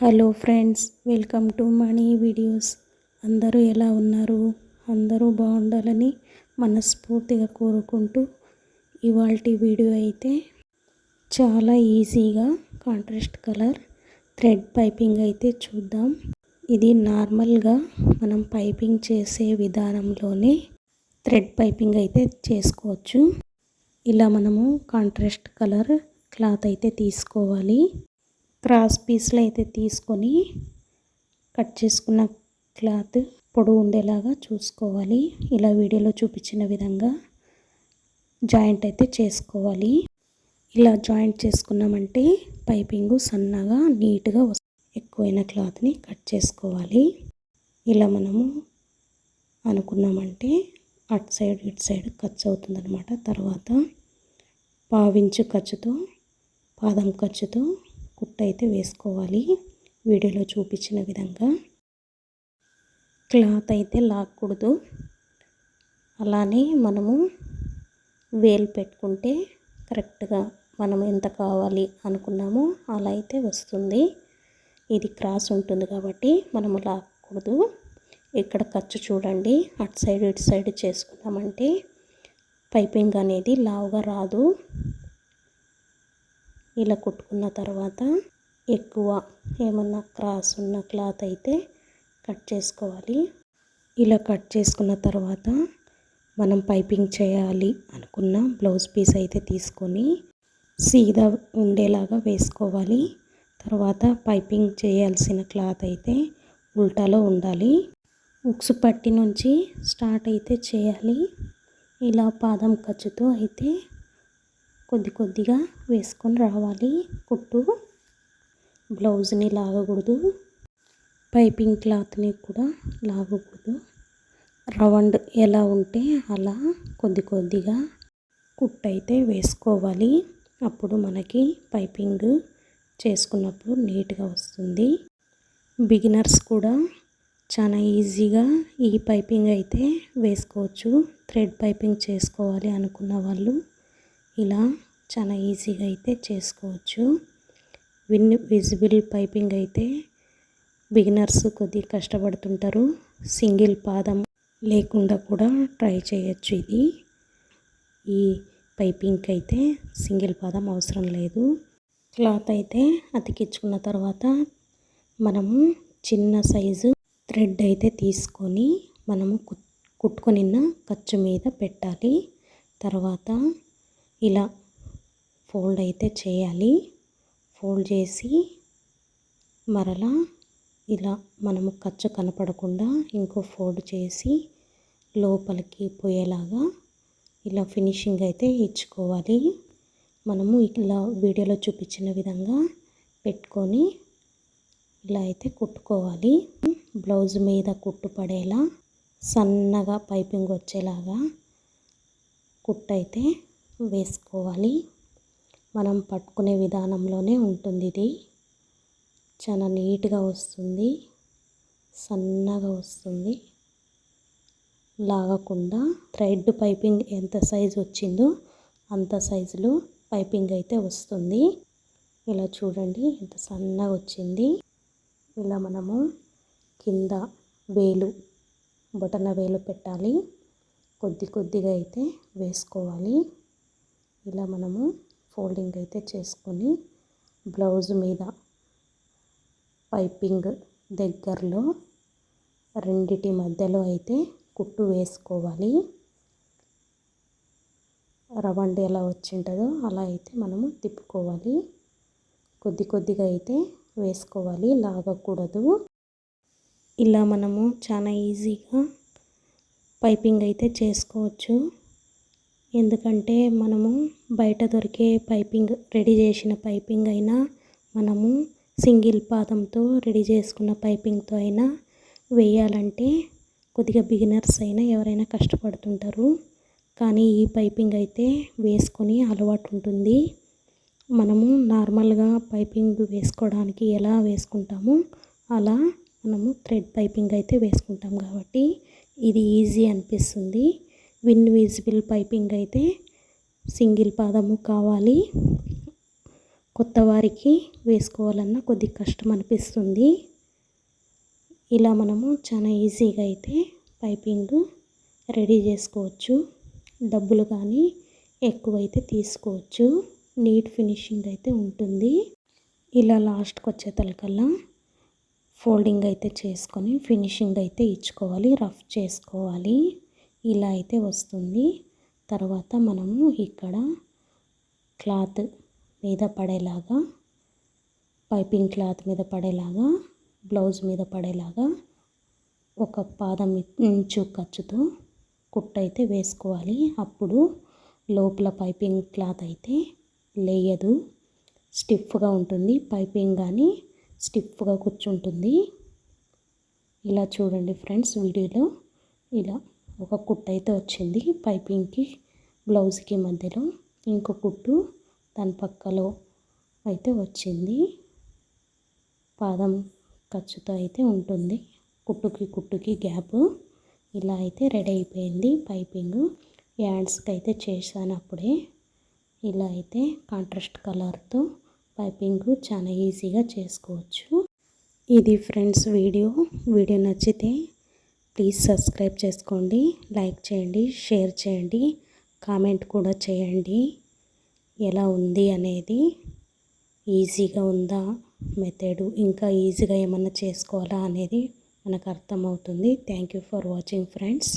Hello friends welcome to money videos. అందరూ ఎలా ఉన్నారు? అందరూ బాగుండాలని మనస్ఫూర్తిగా కోరుకుంటూ ఇవాళ వీడియో అయితే చాలా ఈజీగా కాంట్రాస్ట్ కలర్ థ్రెడ్ పైపింగ్ అయితే చూద్దాం. ఇది నార్మల్గా మనం పైపింగ్ చేసే విధానంలోనే థ్రెడ్ పైపింగ్ అయితే చేసుకోవచ్చు. ఇలా మనము కాంట్రాస్ట్ కలర్ క్లాత్ అయితే తీసుకోవాలి. క్రాస్ పీస్లు అయితే తీసుకొని కట్ చేసుకున్న క్లాత్ పొడవు ఉండేలాగా చూసుకోవాలి. ఇలా వీడియోలో చూపించిన విధంగా జాయింట్ అయితే చేసుకోవాలి. ఇలా జాయింట్ చేసుకున్నామంటే పైపింగ్ సన్నగా నీట్గా ఎక్కువైన క్లాత్ని కట్ చేసుకోవాలి. ఇలా మనము అనుకున్నామంటే అటు సైడ్ ఇటు సైడ్ ఖర్చు అవుతుందన్నమాట. తర్వాత పావించు ఖర్చుతో పాదం ఖర్చుతో కుట్ట అయితే వేసుకోవాలి. వీడియోలో చూపించిన విధంగా. క్లాత్ అయితే లాక్కూడదు. అలానే మనము వేలు పెట్టుకుంటే కరెక్ట్గా మనం ఎంత కావాలి అనుకున్నామో అలా అయితే వస్తుంది. ఇది క్రాస్ ఉంటుంది కాబట్టి మనము లాక్కూడదు. ఇక్కడ ఖర్చు చూడండి. అటు సైడ్ ఇటు సైడ్ చేసుకున్నామంటే పైపింగ్ అనేది లావుగా రాదు. ఇలా కుట్టుకున్న తర్వాత ఎక్కువ ఏమన్నా క్రాస్ ఉన్న క్లాత్ అయితే కట్ చేసుకోవాలి. ఇలా కట్ చేసుకున్న తర్వాత మనం పైపింగ్ చేయాలి అనుకున్న బ్లౌజ్ పీస్ అయితే తీసుకొని సీదా ఉండేలాగా వేసుకోవాలి. తర్వాత పైపింగ్ చేయాల్సిన క్లాత్ అయితే ఉల్టాలో ఉండాలి. ఉక్సు పట్టి నుంచి స్టార్ట్ అయితే చేయాలి. ఇలా పాదం ఖర్చుతో అయితే కొద్ది కొద్దిగా వేసుకొని రావాలి. కుట్టు బ్లౌజ్ని లాగకూడదు. పైపింగ్ క్లాత్ని కూడా లాగకూడదు. రౌండ్ ఎలా ఉంటే అలా కొద్ది కొద్దిగా కుట్టయితే వేసుకోవాలి. అప్పుడు మనకి పైపింగ్ చేసుకున్నప్పుడు నీట్గా వస్తుంది. బిగినర్స్ కూడా చాలా ఈజీగా ఈ పైపింగ్ అయితే వేసుకోవచ్చు. థ్రెడ్ పైపింగ్ చేసుకోవాలి అనుకున్న వాళ్ళు. ఇలా చాలా ఈజీగా అయితే చేసుకోవచ్చు. విన్ విజిబుల్ పైపింగ్ అయితే బిగినర్స్ కొద్దిగా కష్టపడుతుంటారు. సింగిల్ పాదం లేకుండా కూడా ట్రై చేయొచ్చు ఇది. ఈ పైపింగ్కి అయితే సింగిల్ పాదం అవసరం లేదు. క్లాత్ అయితే అతికించుకున్న తర్వాత మనము చిన్న సైజు థ్రెడ్ అయితే తీసుకొని మనము కుట్టుకొనిన్న ఖర్చు మీద పెట్టాలి. తర్వాత ఇలా ఫోల్డ్ అయితే చేయాలి. ఫోల్డ్ చేసి మరలా ఇలా మనము ఖర్చు కనపడకుండా ఇంకో ఫోల్డ్ చేసి లోపలికి పోయేలాగా ఇలా ఫినిషింగ్ అయితే ఇచ్చుకోవాలి. మనము ఇలా వీడియోలో చూపించిన విధంగా పెట్టుకొని ఇలా అయితే కుట్టుకోవాలి. బ్లౌజ్ మీద కుట్టు పడేలా సన్నగా పైపింగ్ వచ్చేలాగా కుట్టయితే వేసుకోవాలి. మనం పట్టుకునే విధానంలోనే ఉంటుంది ఇది. చాలా నీట్గా వస్తుంది. సన్నగా వస్తుంది. లాగకుండా థ్రెడ్ పైపింగ్ ఎంత సైజు వచ్చిందో అంత సైజులో పైపింగ్ అయితే వస్తుంది. ఇలా చూడండి ఎంత సన్నగా వచ్చింది. ఇలా మనము కింద వేలు బొటన వేలు పెట్టాలి. కొద్ది కొద్దిగా అయితే వేసుకోవాలి. ఇలా మనము ఫోల్డింగ్ అయితే చేసుకొని బ్లౌజ్ మీద పైపింగ్ దగ్గరలో రెండిటి మధ్యలో అయితే కుట్టు వేసుకోవాలి. రవండి ఎలా వచ్చింటుందో అలా అయితే మనము తిప్పుకోవాలి. కొద్ది కొద్దిగా అయితే వేసుకోవాలి లాగకూడదు. ఇలా మనము చాలా ఈజీగా పైపింగ్ అయితే చేసుకోవచ్చు. ఎందుకంటే మనము బయట దొరికే పైపింగ్ రెడీ చేసిన పైపింగ్ అయినా మనము సింగిల్ పాదంతో రెడీ చేసుకున్న పైపింగ్తో అయినా వేయాలంటే కొద్దిగా బిగినర్స్ అయినా ఎవరైనా కష్టపడుతుంటారు. కానీ ఈ పైపింగ్ అయితే వేసుకొని అలవాటు ఉంటుంది. మనము నార్మల్గా పైపింగ్ వేసుకోవడానికి ఎలా వేసుకుంటామో అలా మనము థ్రెడ్ పైపింగ్ అయితే వేసుకుంటాం కాబట్టి ఇది ఈజీ అనిపిస్తుంది. విన్ విజిబుల్ పైపింగ్ అయితే సింగిల్ పాదము కావాలి. కొత్త వారికి వేసుకోవాలన్నా కొద్ది కష్టం అనిపిస్తుంది. ఇలా మనము చాలా ఈజీగా అయితే పైపింగ్ రెడీ చేసుకోవచ్చు. డబ్బులు కానీ ఎక్కువైతే తీసుకోవచ్చు. నీట్ ఫినిషింగ్ అయితే ఉంటుంది. ఇలా లాస్ట్కి వచ్చేతలకల్లా ఫోల్డింగ్ అయితే చేసుకొని ఫినిషింగ్ అయితే ఇచ్చుకోవాలి. రఫ్ చేసుకోవాలి. ఇలా అయితే వస్తుంది. తర్వాత మనము ఇక్కడ క్లాత్ మీద పడేలాగా పైపింగ్ క్లాత్ మీద పడేలాగా బ్లౌజ్ మీద పడేలాగా ఒక పాదం ఇంచు ఖర్చుతో కుట్ట అయితే వేసుకోవాలి. అప్పుడు లోపల పైపింగ్ క్లాత్ అయితే లేయదు. స్టిఫ్గా ఉంటుంది. పైపింగ్ కానీ స్టిఫ్గా కూర్చుంటుంది. ఇలా చూడండి ఫ్రెండ్స్ వీడియోలో. ఇలా. ఒక కుట్టు అయితే వచ్చింది. పైపింగ్కి బ్లౌజ్కి మధ్యలో ఇంకో కుట్టు దాని పక్కలో అయితే వచ్చింది. పాదం ఖర్చుతో అయితే ఉంటుంది. కుట్టుకి కుట్టుకి గ్యాప్ ఇలా అయితే రెడీ అయిపోయింది. పైపింగ్ యాడ్స్కి అయితే చేశాను అప్పుడే. ఇలా అయితే కాంట్రాస్ట్ కలర్తో పైపింగ్ చాలా ఈజీగా చేసుకోవచ్చు. ఇది ఫ్రెండ్స్ వీడియో. వీడియో నచ్చితే ప్లీజ్ సబ్స్క్రైబ్ చేసుకోండి లైక్ చేయండి షేర్ చేయండి కామెంట్ కూడా చేయండి. ఎలా ఉంది అనేది ఈజీగా ఉందా మెథడ్? ఇంకా ఈజీగా ఏమన్నా చేసుకోవాలా అనేది మనకు అర్థమవుతుంది. Thank you for watching friends.